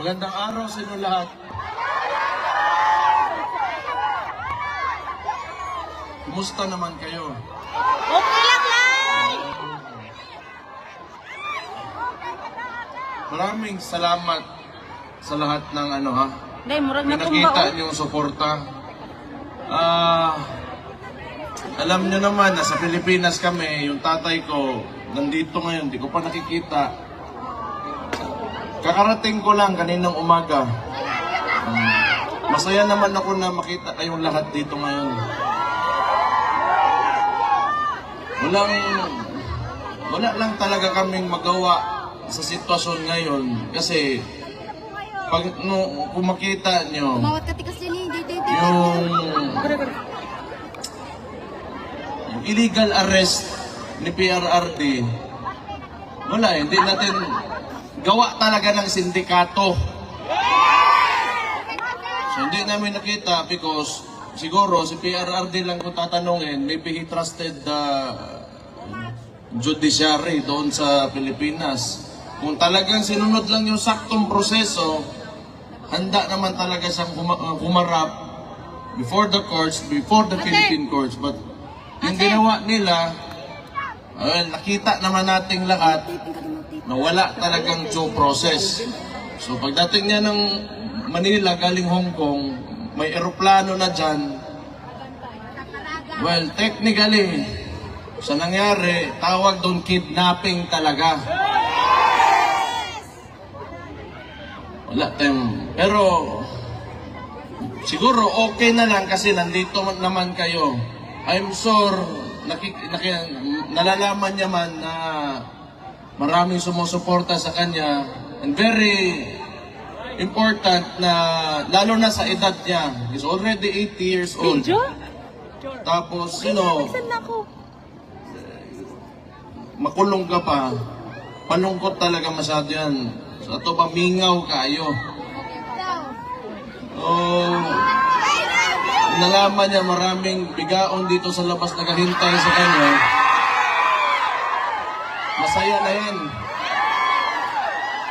Magandang araw sa inyo lahat. Kumusta naman kayo? Okay lang, Lai! Maraming salamat sa lahat ng ano ha. Dahil murag na Pinakita oh. niyong suporta. Ah, alam niyo naman na sa Pilipinas kami, yung tatay ko nandito ngayon, di ko pa nakikita. Kakarating ko lang kaninang umaga. Um, masaya naman ako na makita kayong lahat dito ngayon. Walang, wala lang talaga kaming magawa sa sitwasyon ngayon kasi pag no, kung makita nyo, eh. Yung, yung illegal arrest ni PRRD, wala eh, hindi natin gawa talaga ng sindikato. So hindi namin nakita because siguro si PRRD lang kung tatanungin, maybe he trusted the judiciary doon sa Pilipinas. Kung talagang sinunod lang yung saktong proseso, handa naman talaga siyang huma- uh, humarap before the courts, before the Philippine courts. But yung ginawa nila, well, nakita naman nating lahat na wala talagang due process. So pagdating niya ng Manila galing Hong Kong, may eroplano na dyan. Well, technically, sa nangyari, tawag doon kidnapping talaga. Wala tayong... Pero, siguro okay na lang kasi nandito man- naman kayo. I'm sure, nakik, naki- nalalaman niya man na maraming sumusuporta sa kanya. And very important na, lalo na sa edad niya. He's already 80 years old. Tapos, you know, makulong ka pa, palungkot talaga masyado yan. Sa ito pa, mingaw kayo. Oh, nalaman niya maraming bigaon dito sa labas naghahintay sa kanya. Masaya na yan.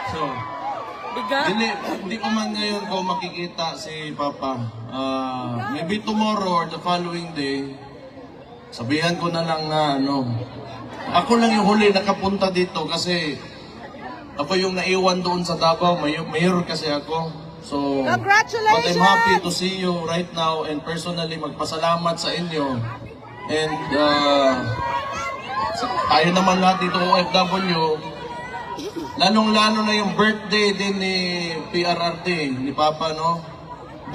So, hindi, hindi ko man ngayon ko makikita si Papa. Ah, maybe tomorrow or the following day, sabihan ko na lang na ano, ako lang yung huli nakapunta dito kasi ako yung naiwan doon sa Davao, may mayor kasi ako. So, but I'm happy to see you right now and personally magpasalamat sa inyo. And uh, tayo naman lahat dito OFW, Lalong-lalo na yung birthday din ni PRRD, ni Papa, no?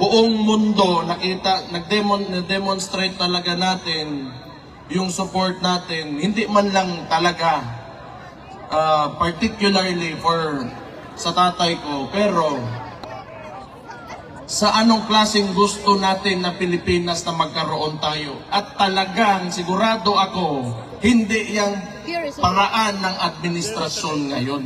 Buong mundo nakita, nagdemon, demonstrate talaga natin yung support natin. Hindi man lang talaga, ah, particularly for sa tatay ko, pero sa anong klaseng gusto natin na Pilipinas na magkaroon tayo. At talagang sigurado ako, hindi yung paraan ng administrasyon ngayon.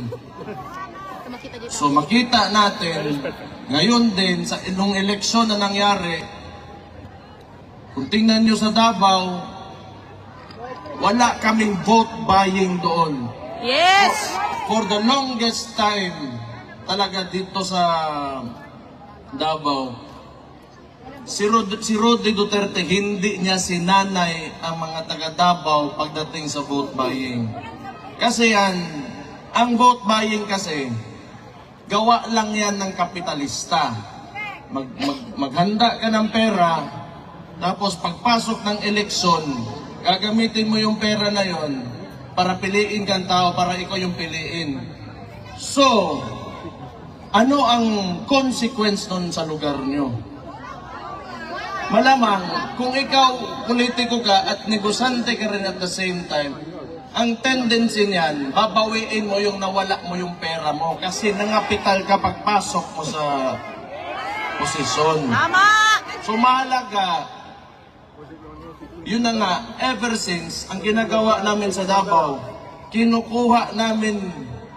So makita natin, ngayon din, sa nung eleksyon na nangyari, kung tingnan nyo sa Davao, wala kaming vote buying doon. Yes! For the longest time, talaga dito sa Davao, si, Rod si Rodney Duterte, hindi niya sinanay ang mga taga Davao pagdating sa vote buying. Kasi yan, ang vote buying kasi, gawa lang yan ng kapitalista. Mag, mag, maghanda ka ng pera, tapos pagpasok ng eleksyon, gagamitin mo yung pera na yon para piliin kang tao, para ikaw yung piliin. So, ano ang consequence nun sa lugar nyo? Malamang, kung ikaw politiko ka at negosante ka rin at the same time, ang tendency niyan, babawiin mo yung nawala mo yung pera mo kasi nangapital ka pagpasok mo sa posisyon. Tama! So mahalaga, yun na nga, ever since, ang ginagawa namin sa Davao, kinukuha namin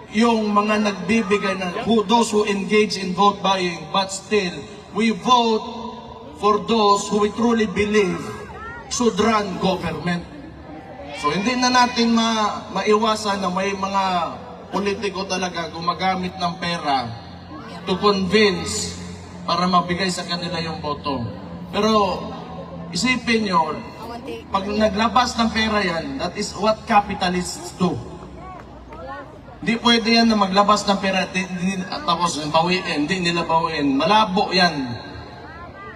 yung mga nagbibigay na who, those who engage in vote buying, but still, we vote for those who we truly believe should government. So hindi na natin ma maiwasan na may mga politiko talaga gumagamit ng pera to convince para mabigay sa kanila yung boto. Pero isipin nyo, pag naglabas ng pera yan, that is what capitalists do. Hindi pwede yan na maglabas ng pera di, tapos bawiin, hindi nila bawiin. Malabo yan.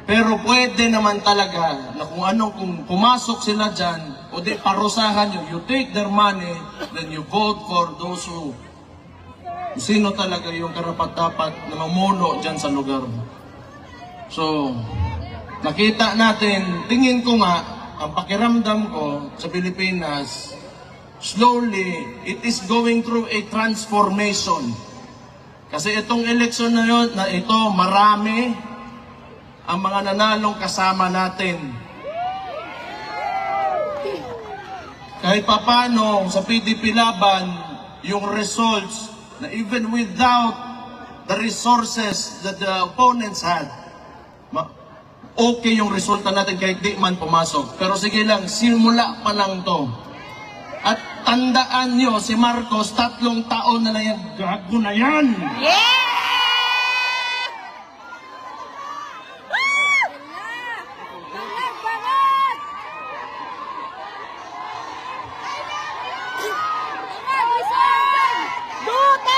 Pero pwede naman talaga na kung ano, kung pumasok sila dyan, o di parusahan nyo, you take their money, then you vote for those who sino talaga yung karapat-dapat na mamuno dyan sa lugar. So, nakita natin, tingin ko nga, ang pakiramdam ko sa Pilipinas, slowly, it is going through a transformation. Kasi itong eleksyon na yun, na ito, marami ang mga nanalong kasama natin. Kahit papano sa PDP laban, yung results na even without the resources that the opponents had, okay yung resulta natin kahit di man pumasok. Pero sige lang, simula pa lang to. At tandaan nyo, si Marcos, tatlong taon na lang yan, gago na yan! Yeah!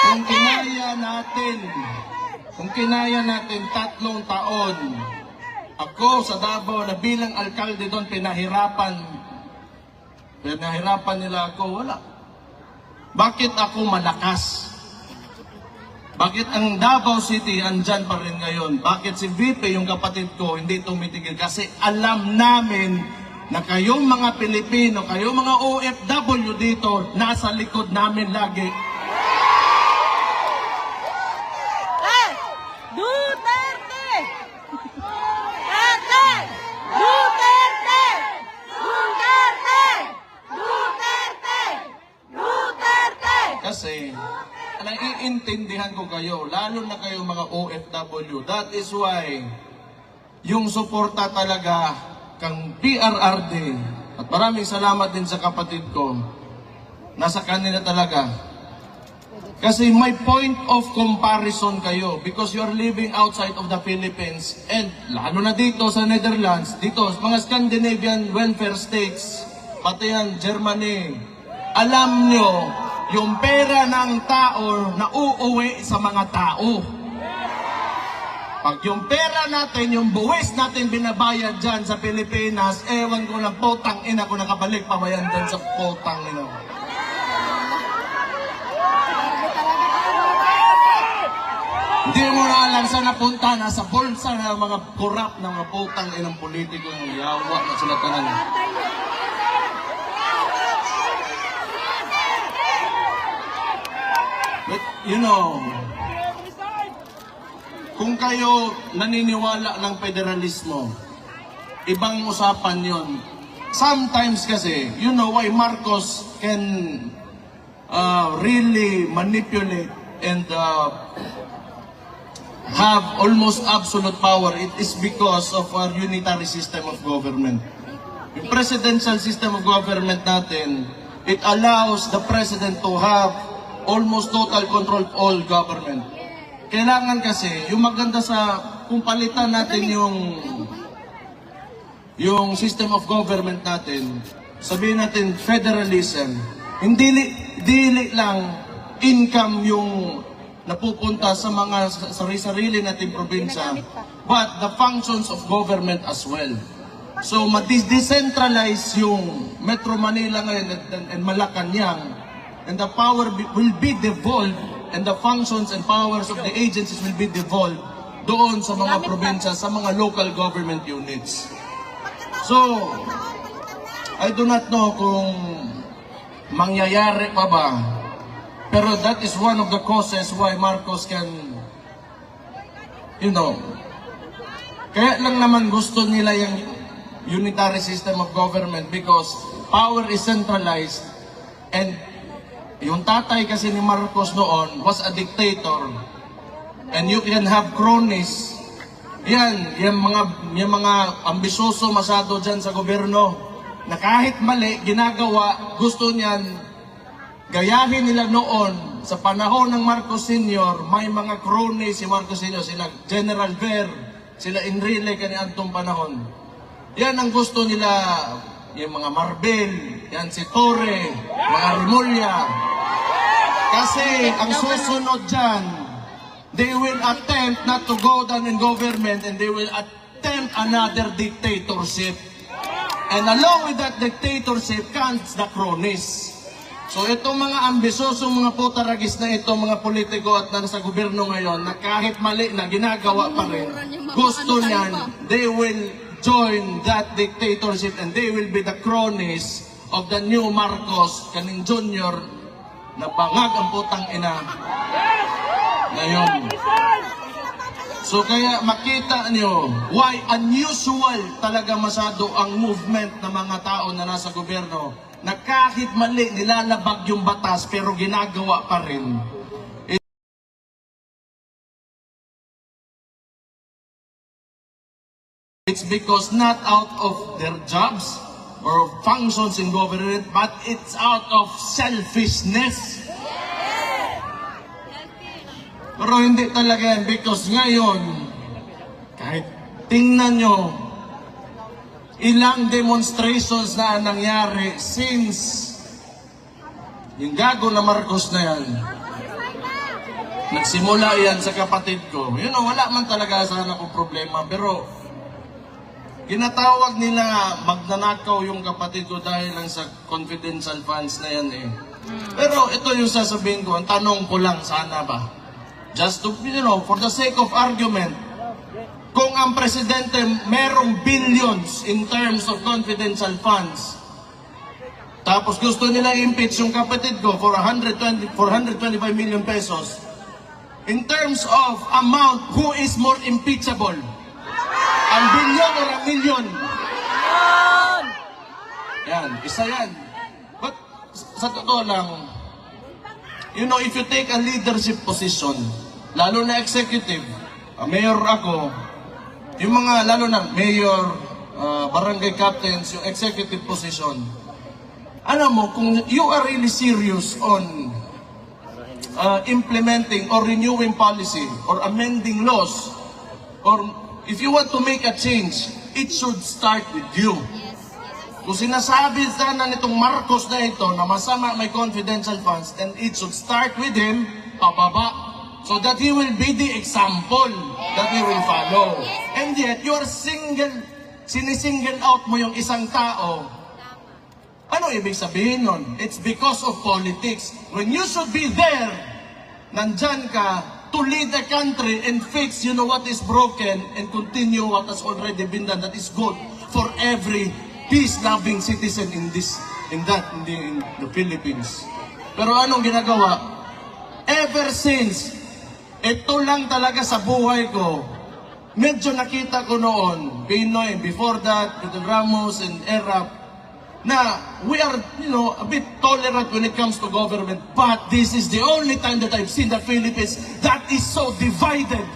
Kung kinaya natin, kung kinaya natin tatlong taon, ako sa Davao na bilang alkalde doon, pinahirapan, pinahirapan nila ako, wala. Bakit ako malakas? Bakit ang Davao City andyan pa rin ngayon? Bakit si VP, yung kapatid ko, hindi tumitigil? Kasi alam namin na kayong mga Pilipino, kayong mga OFW dito, nasa likod namin lagi. Eh! Duterte! Duterte! Duterte! Duterte! Duterte! Duterte! Kasi, naiintindihan ko kayo, lalo na kayo mga OFW. That is why, yung suporta talaga kang PRRD, at maraming salamat din sa kapatid ko, nasa kanila talaga. Kasi may point of comparison kayo because you're living outside of the Philippines and lalo na dito sa Netherlands, dito mga Scandinavian welfare states, pati yan Germany. Alam nyo, yung pera ng tao na uuwi sa mga tao. Pag yung pera natin, yung buwis natin binabayad dyan sa Pilipinas, ewan ko lang, potang ina ko nakabalik pa ba yan dyan sa potang ina. Hindi mo na alam saan napunta, nasa bulsa ng mga kurap ng mga putang inang politiko ng yawa na sila tanan. You know, kung kayo naniniwala ng federalismo, ibang usapan yon. Sometimes kasi, you know why Marcos can uh, really manipulate and uh, have almost absolute power, it is because of our unitary system of government. Yung presidential system of government natin, it allows the president to have almost total control of all government. Kailangan kasi, yung maganda sa, kung palitan natin yung yung system of government natin, sabihin natin federalism, hindi li, dili lang income yung napupunta sa mga sa- sarili-sarili nating probinsya, but the functions of government as well. So, ma-decentralize yung Metro Manila ngayon and, and, and Malacanang, and the power be- will be devolved, and the functions and powers of the agencies will be devolved doon sa mga probinsya, sa mga local government units. So, I do not know kung mangyayari pa ba. Pero that is one of the causes why Marcos can, you know, kaya lang naman gusto nila yung unitary system of government because power is centralized and yung tatay kasi ni Marcos noon was a dictator and you can have cronies yan, yung mga, yung mga ambisyoso masyado dyan sa gobyerno na kahit mali, ginagawa, gusto niyan, gayahin nila noon sa panahon ng Marcos Sr., may mga cronies si Marcos Sr., sila General Ver, sila Enrile kani antong panahon. Yan ang gusto nila, yung mga Marbel, yan si Torre, mga Remulla. Kasi ang susunod dyan, they will attempt not to go down in government and they will attempt another dictatorship. And along with that dictatorship comes the cronies. So itong mga ambisosong mga putaragis na ito, mga politiko at nasa gobyerno ngayon, na kahit mali na ginagawa pa rin, gusto niyan, they will join that dictatorship and they will be the cronies of the new Marcos, kaning junior, na bangag ang putang ina. Ngayon. So kaya makita niyo why unusual talaga masyado ang movement ng mga tao na nasa gobyerno na kahit mali nilalabag yung batas pero ginagawa pa rin. It's because not out of their jobs or functions in government, but it's out of selfishness. Pero hindi talaga yan because ngayon, kahit tingnan nyo, ilang demonstrations na ang nangyari since yung gago na Marcos na yan. Nagsimula yan sa kapatid ko. You know, wala man talaga sana akong problema. Pero, ginatawag nila magnanakaw yung kapatid ko dahil lang sa confidential funds na yan eh. Pero ito yung sasabihin ko, ang tanong ko lang sana ba? Just to, you know, for the sake of argument, kung ang presidente merong billions in terms of confidential funds, tapos gusto nila impeach yung kapatid ko for 120, 425 million pesos, in terms of amount, who is more impeachable? Ang billion or ang million? Yun! Yan, isa yan. But sa totoo lang, you know, if you take a leadership position, lalo na executive, uh, mayor ako, yung mga, lalo na mayor, uh, barangay captains, yung executive position, alam mo, kung you are really serious on uh, implementing or renewing policy or amending laws, or if you want to make a change, it should start with you. Kung sinasabi sana nitong Marcos na ito na masama may confidential funds, then it should start with him, pababa. So that he will be the example that we will follow. And yet, you are single, sinisingle out mo yung isang tao. Ano ibig sabihin nun? It's because of politics. When you should be there, nandyan ka to lead the country and fix, you know, what is broken and continue what has already been done that is good for every peace-loving citizen in this, in that, in the, in the Philippines. Pero anong ginagawa? Ever since, ito lang talaga sa buhay ko, medyo nakita ko noon, Pinoy, before that, the Ramos and Erap, na we are, you know, a bit tolerant when it comes to government, but this is the only time that I've seen the Philippines that is so divided.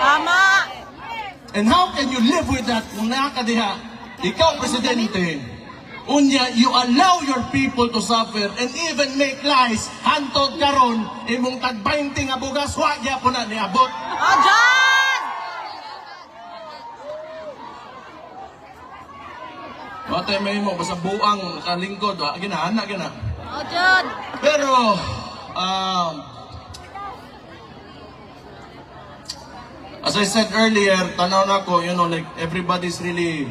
Tama! And how can you live with that kung nakakadiha? Ikaw, Presidente, unya, you allow your people to suffer and even make lies. Hantod karon, imong tag-20 nga bugas, wagya po na niabot. O, Wate may mo, basta buang kalingkod, ha? Ginahana, gina. O, dyan! Pero, um, as I said earlier, tanaw na ko, you know, like everybody's really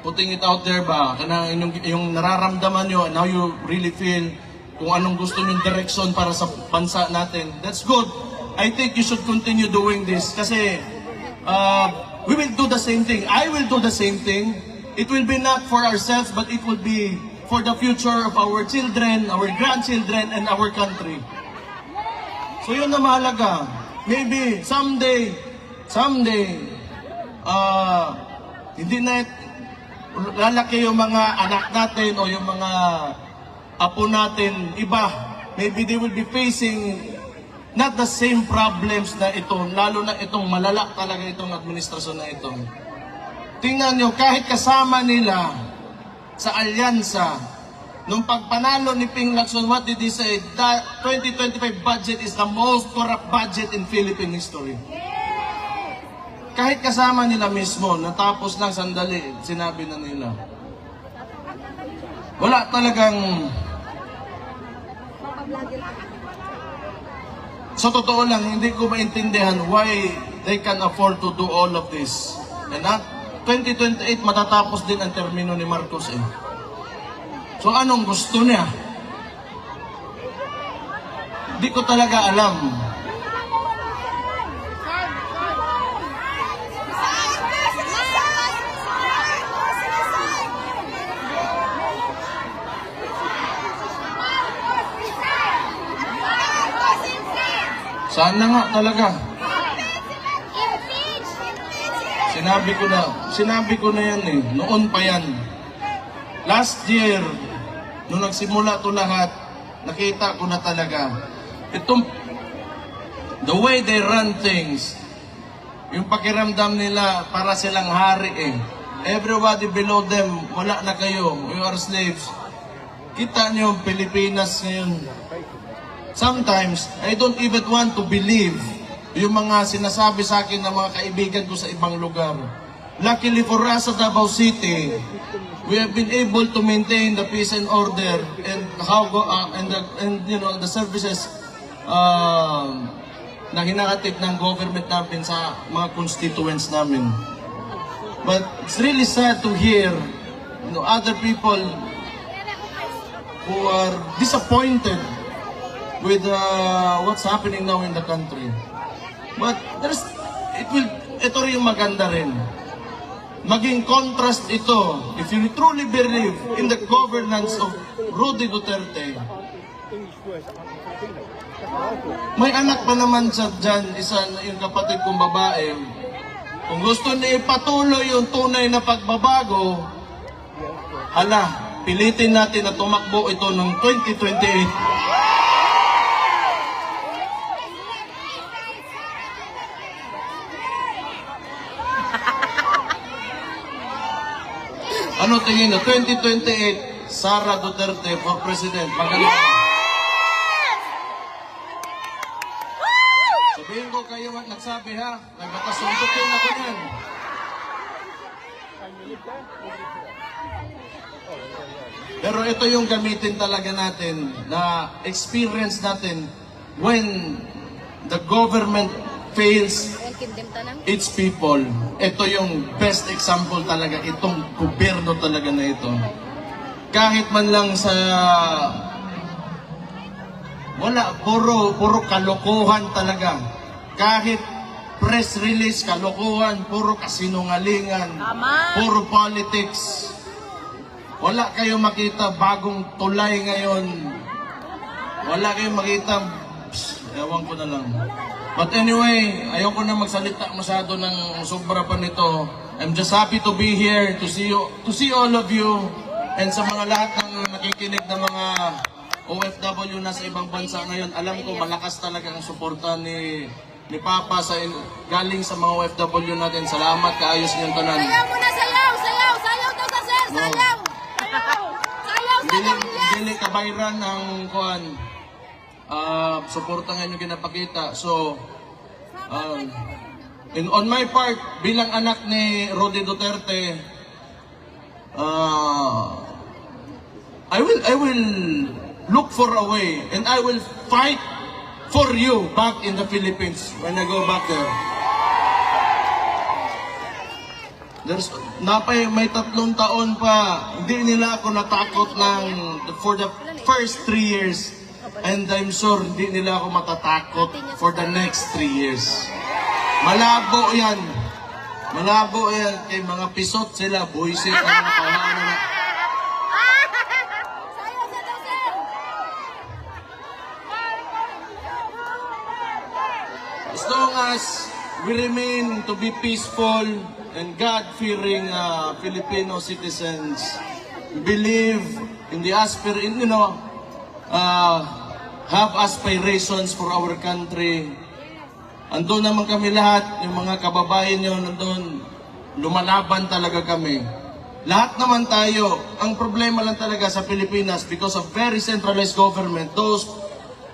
putting it out there ba, kana yung, yung nararamdaman nyo, and how you really feel, kung anong gusto yung direction para sa bansa natin. That's good. I think you should continue doing this kasi uh, we will do the same thing. I will do the same thing. It will be not for ourselves, but it will be for the future of our children, our grandchildren, and our country. So yun na mahalaga. Maybe someday, someday, uh, hindi na lalaki yung mga anak natin o yung mga apo natin, iba. Maybe they will be facing not the same problems na ito, lalo na itong malala talaga itong administrasyon na ito. Tingnan nyo, kahit kasama nila sa alyansa, Nung pagpanalo ni Ping Lacson, what did he say? That 2025 budget is the most corrupt budget in Philippine history. Kahit kasama nila mismo, natapos lang sandali, sinabi na nila. Wala talagang... Sa totoo lang, hindi ko maintindihan why they can afford to do all of this. And at 2028, matatapos din ang termino ni Marcos eh. So anong gusto niya? Hindi ko talaga alam. Sana nga talaga. Sinabi ko na, sinabi ko na yan eh. Noon pa yan. Last year, nung nagsimula to lahat, nakita ko na talaga. Itong, the way they run things, yung pakiramdam nila para silang hari eh. Everybody below them, wala na kayo. You are slaves. Kita niyo, Pilipinas ngayon. Sometimes, I don't even want to believe yung mga sinasabi sa akin ng mga kaibigan ko sa ibang lugar. Luckily for us at Davao City, we have been able to maintain the peace and order and how go, uh, and the, and you know the services uh, na hinahatid ng government namin sa mga constituents namin. But it's really sad to hear you know, other people who are disappointed with uh, what's happening now in the country. But there's, it will, ito rin yung maganda rin. Maging contrast ito, if you truly believe in the governance of Rudy Duterte, may anak pa naman sa dyan, isa yung kapatid kong babae. Kung gusto niya ipatuloy yung tunay na pagbabago, hala, pilitin natin na tumakbo ito ng 2028. Tingin na? 2028, Sara Duterte for President. Magaling. Sabihin ko kayo ang nagsabi ha. Nagkakasuntukin ako yan. Pero ito yung gamitin talaga natin na experience natin when the government fails its people. Ito yung best example talaga, itong gobyerno talaga na ito. Kahit man lang sa wala, puro, puro kalokohan talaga. Kahit press release, kalokohan, puro kasinungalingan, Tama. puro politics. Wala kayo makita bagong tulay ngayon. Wala kayong makita, ewan ko na lang. But anyway, ayoko na magsalita masyado ng sobra pa nito. I'm just happy to be here to see you, to see all of you and sa mga lahat ng nakikinig ng mga OFW na sa ibang bansa ngayon. Alam ko malakas talaga ang suporta ni ni Papa sa galing sa mga OFW natin. Salamat kaayos niyong tanan. Sayaw muna, sayaw! Sayaw! Sayaw daw sa sir! No. Sayaw! Sayaw sa Dili, dili kabayran ang kuan. Ah, suporta nga yung ginapakita. So, um, in, on my part, bilang anak ni Rodi Duterte, ah, I will, I will look for a way and I will fight for you back in the Philippines when I go back there. There's, napay, may tatlong taon pa, hindi nila ako natakot ng, for the first three years. And I'm sure hindi nila ako matatakot for the next three years. Malabo yan. Malabo yan. Kay mga pisot sila, buisit ang mga kawanan na. As long as we remain to be peaceful and God-fearing uh, Filipino citizens, believe in the aspir, in, you know, uh, have aspirations for our country. Andun naman kami lahat, yung mga kababayan nyo nandun, lumalaban talaga kami. lahat naman tayo, ang problema lang talaga sa Pilipinas because of very centralized government, those,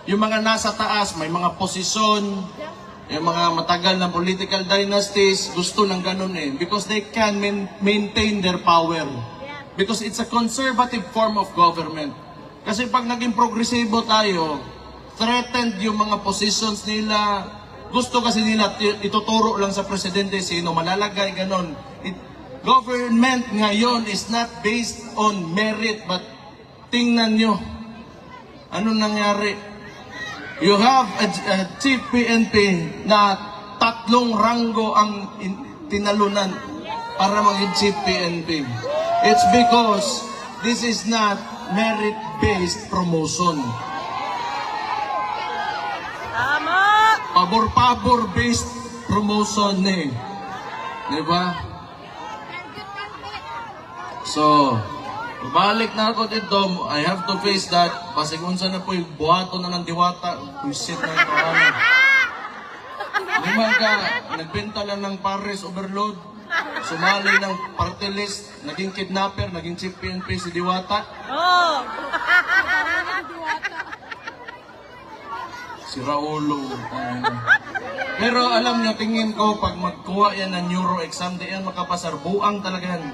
yung mga nasa taas, may mga posisyon, yung mga matagal na political dynasties, gusto ng ganun eh. Because they can main- maintain their power. Because it's a conservative form of government. Kasi pag naging progresibo tayo, threatened yung mga positions nila, gusto kasi nila ituturo lang sa presidente sino malalagay, ganon. It, government ngayon is not based on merit, but tingnan nyo, ano nangyari? You have a, a chief PNP na tatlong ranggo ang in- tinalunan para maging chief PNP. It's because this is not merit-based promotion. Tama! Pabor-pabor based promotion eh. Di ba? So, balik na ako dito, I have to face that. Basig unsa na po yung buhato na ng diwata. Wisit na ito. Ano. Lima ka, nagbenta lang ng Paris overload. Sumali ng party list, naging kidnapper, naging chief PNP si Diwata. Oh! Si Raulo. Ano. Pero alam nyo, tingin ko, pag magkuha yan ng neuro exam, di yan makapasar. Buang talaga yan.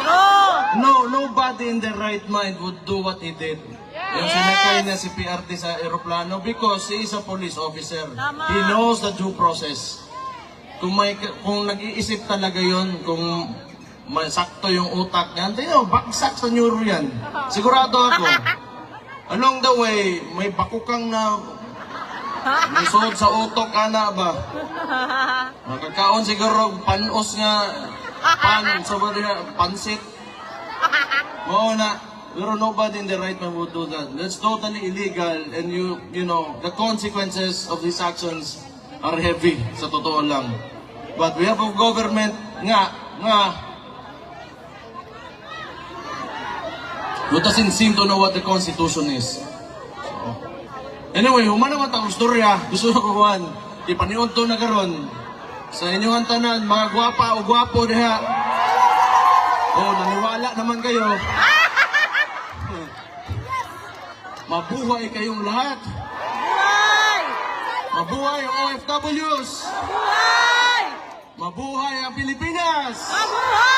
True! No, nobody in their right mind would do what he did. Yung sinakay niya si PRT sa aeroplano because he is a police officer. Tama. He knows the due process. Kung may kung nag-iisip talaga yon kung may sakto yung utak niya, hindi nyo, bagsak sa neuro yan. Sigurado ako. Along the way, may bakukang na may sa utok ana ba? Nakakaon siguro panos nga pan sa pansit. Oo na. Pero nobody in the right mind would do that. That's totally illegal and you you know the consequences of these actions are heavy sa totoo lang. But we have a government nga nga who doesn't seem to know what the constitution is. Anyway, humana man ang storya. Gusto ko kuhan. Ipaniun to na karon. Sa inyong tanan, mga gwapa o gwapo diha. Oh, naniwala naman kayo. Mabuhay kayong lahat. Buhay! Mabuhay ang OFWs. Buhay! Mabuhay ang Pilipinas. Mabuhay!